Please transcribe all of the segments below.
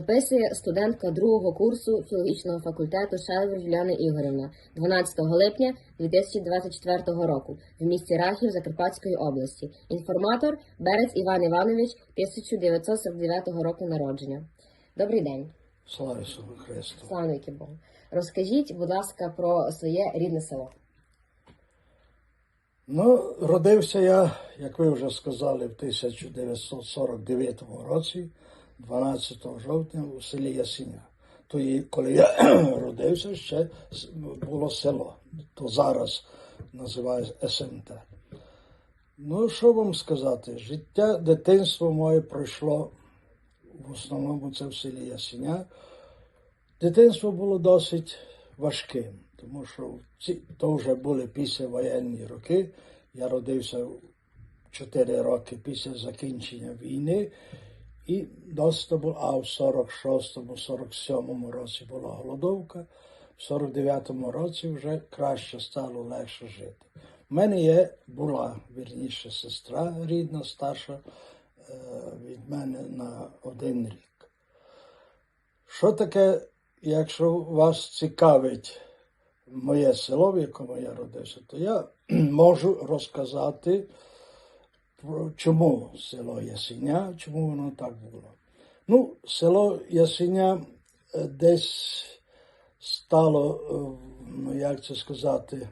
Описує студентка другого курсу філологічного факультету Шелвер Юліана Ігорівна 12 липня 2024 року в місті Рахів Закарпатської області. Інформатор Берець Іван Іванович 1949 року народження. Добрий день, Слава Ісусу Христу. слава Богу. Розкажіть, будь ласка, про своє рідне село. Ну, родився я, як ви вже сказали, в 1949 році, 12 жовтня, у селі Ясіня. Тоді, коли я родився, ще було село. То зараз називається СМТ. Ну, що вам сказати? Життя, дитинство моє пройшло в основному це в селі Ясіня. Дитинство було досить важким, тому що ці, то вже були післявоєнні роки. Я родився 4 роки після закінчення війни, і досить було, а в 46-му, 47-му році була голодовка, в 49-му році вже краще стало легше жити. У мене є, була вірніше сестра рідна, старша е, від мене на один рік. Що таке, якщо вас цікавить моє село, в якому я родився, то я можу розказати, чому село Ясеня, чому воно так було. Ну, село Ясеня е, десь стало, е, ну як це сказати,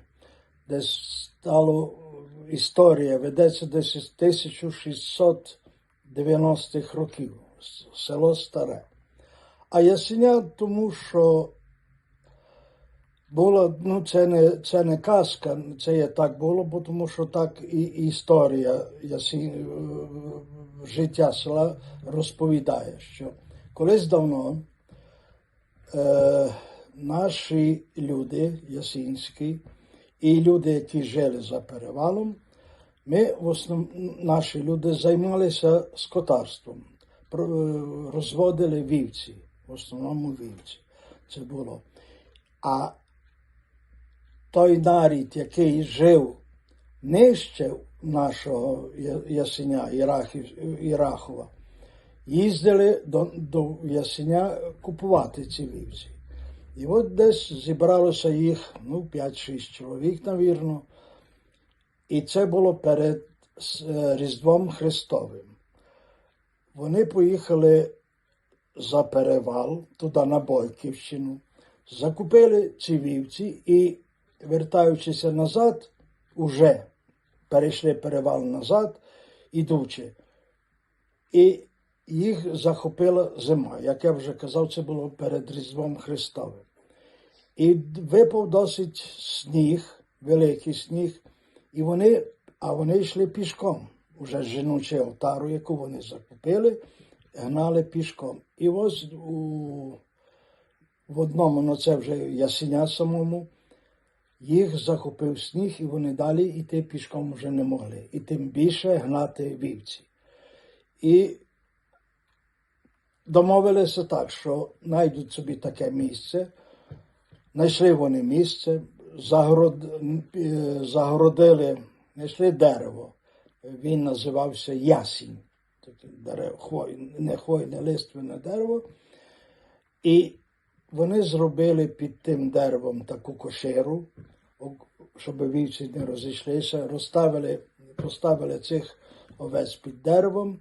десь стало історія, ведеться десь із 1690-х років. Село старе. А Ясеня, тому що було, ну це не, це не казка, це є так було, бо тому що так і історія ясі, е, життя села розповідає, що колись давно е, наші люди ясінські і люди, які жили за перевалом, ми в основ... наші люди займалися скотарством, е, розводили вівці, в основному вівці. Це було. А той нарід, який жив нижче нашого Ясеня, Ірахова, їздили до, до Ясеня купувати ці вівці. І от десь зібралося їх ну, 5-6 чоловік, навірно. І це було перед Різдвом Христовим. Вони поїхали за перевал, туди на Бойківщину, закупили ці вівці і, вертаючися назад, уже перейшли перевал назад, ідучи. І їх захопила зима. Як я вже казав, це було перед Різдвом Христовим. І випав досить сніг, великий сніг, і вони, а вони йшли пішком. Уже жіночу отару, яку вони закупили, гнали пішком. І ось у, в одному, ну це вже ясеня самому, їх захопив сніг, і вони далі йти пішком вже не могли. І тим більше гнати вівці. І домовилися так, що знайдуть собі таке місце. Знайшли вони місце, загород... е, загородили, знайшли дерево. Він називався Ясінь. Таке дерево, хвой... не хвойне лиственне дерево. І вони зробили під тим деревом таку кошеру, щоб вівці не розійшлися, розставили, поставили цих овець під деревом.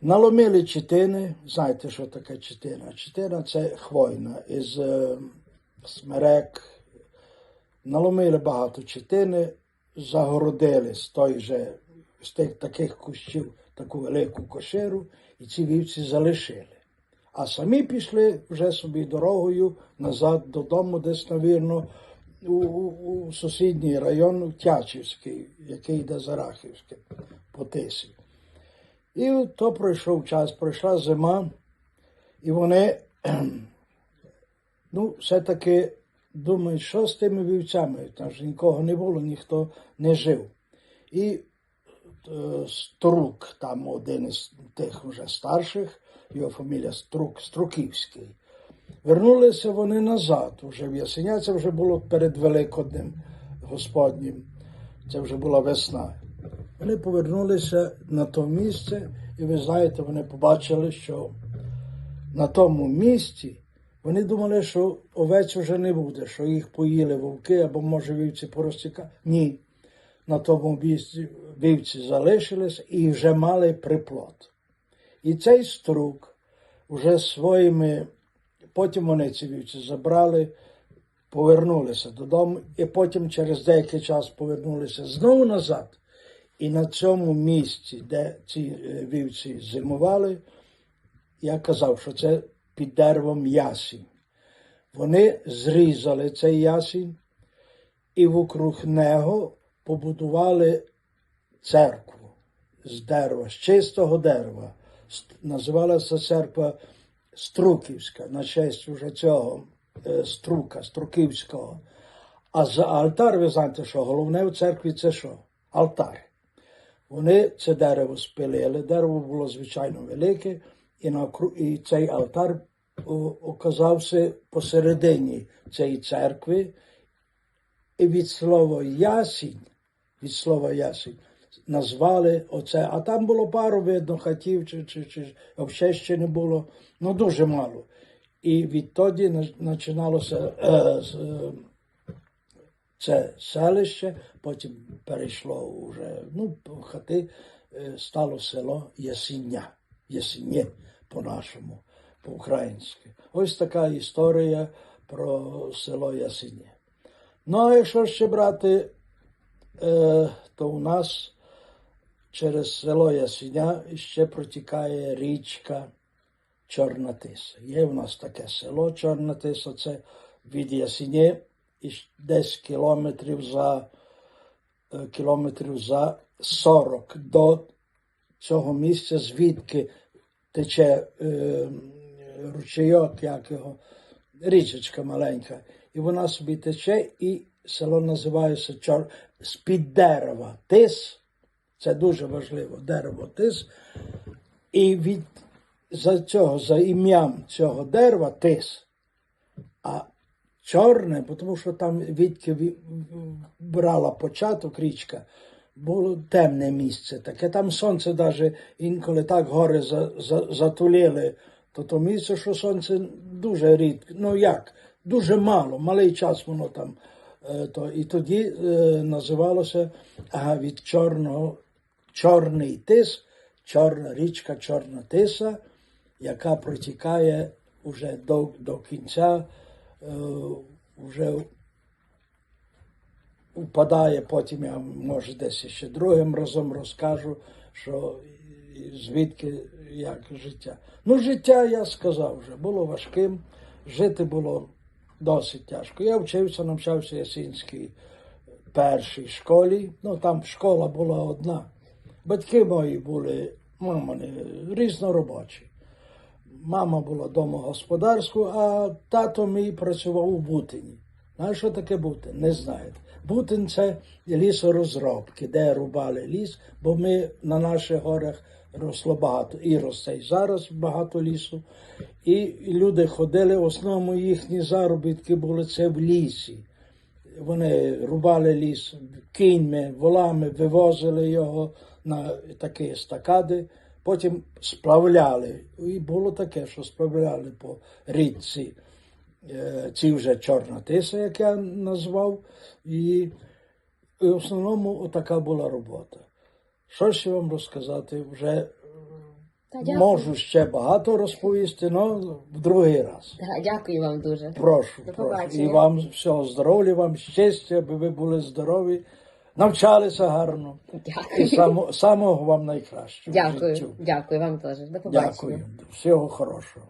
Наломили читини. Знаєте, що таке читина? Читина це хвойна із е, смерек. Наломили багато читини, загородили з той же, з тих таких кущів таку велику кошеру, і ці вівці залишили. А самі пішли вже собі дорогою назад додому, десь, навірно, у, у, у сусідній район Тячівський, який йде за Рахівським по тисі. І то пройшов час, пройшла зима, і вони ну, все-таки думають, що з тими вівцями, там ж нікого не було, ніхто не жив. І е, Струк, там один із тих вже старших, його фамілія Струк, Струківський. Вернулися вони назад, уже в Ясеня, це вже було перед Великоднем Господнім, це вже була весна. Вони повернулися на то місце, і ви знаєте, вони побачили, що на тому місці, вони думали, що овець вже не буде, що їх поїли вовки або, може, вівці поростіка. Ні. На тому місці вівці залишились і вже мали приплод. І цей струк вже своїми, потім вони ці вівці забрали, повернулися додому, і потім через деякий час повернулися знову назад. І на цьому місці, де ці е, вівці зимували, я казав, що це під деревом ясінь. Вони зрізали цей ясінь і вокруг нього побудували церкву з дерева, з чистого дерева. Називалася церква Струківська, на честь уже цього е, Струка, Струківського. А за алтар, ви знаєте, що головне в церкві це що? Алтар. Вони це дерево спилили, дерево було звичайно велике, і, на, і цей алтар оказався посередині цієї церкви. І від слова ясінь, від слова ясінь, назвали оце. А там було пару видно хатів, чи, чи, чи взагалі ще не було, ну дуже мало. І відтоді починалося е, це селище, потім перейшло вже, ну, хати, е, стало село Ясіння. Ясінє по-нашому, по-українськи. Ось така історія про село Ясінє. Ну, а якщо ще брати, е, то у нас через село Ясіня ще протікає річка Чорна Тиса. Є у нас таке село Чорна Тиса, це від Ясіні і десь кілометрів за, е, кілометрів за 40 до цього місця, звідки тече е, ручейок, як його, річечка маленька. І вона собі тече, і село називається Чор... з-під дерева. Тис, це дуже важливо, дерево тис. І від за цього, за ім'ям цього дерева тис. А чорне, тому що там відки брала початок річка, було темне місце таке. Там сонце навіть інколи так гори за, за, затулили, то то місце, що сонце дуже рідко. Ну як? Дуже мало, малий час воно там. Е, То, і тоді е, називалося ага, від чорного чорний тис, чорна річка, чорна тиса, яка протікає вже до, до кінця, е, вже впадає, потім я може десь ще другим разом розкажу, що звідки як життя. Ну, життя, я сказав вже, було важким, жити було досить тяжко. Я вчився, навчався в Ясінській першій школі. Ну, там школа була одна. Батьки мої були, мама не різноробочі. Мама була домогосподарською, а тато мій працював у Бутині. Знаєш, що таке Бутин? Не знаєте. Бутин це лісорозробки, де рубали ліс, бо ми на наших горах росло багато. І росте і зараз багато лісу. І люди ходили, в основному їхні заробітки були це в лісі. Вони рубали ліс кіньми, волами, вивозили його на такі естакади, потім сплавляли. І було таке, що сплавляли по річці. Е, Ці вже чорна тиса, як я назвав, і, в основному така була робота. Що ще вам розказати? Вже Та дякую. можу ще багато розповісти, але в другий раз. Та, дякую вам дуже. Прошу, До прошу. І вам всього здоров'я, вам щастя, аби ви були здорові, навчалися гарно. І само, самого вам найкращого. Дякую. Дякую вам теж. До побачення. Дякую. Всього хорошого.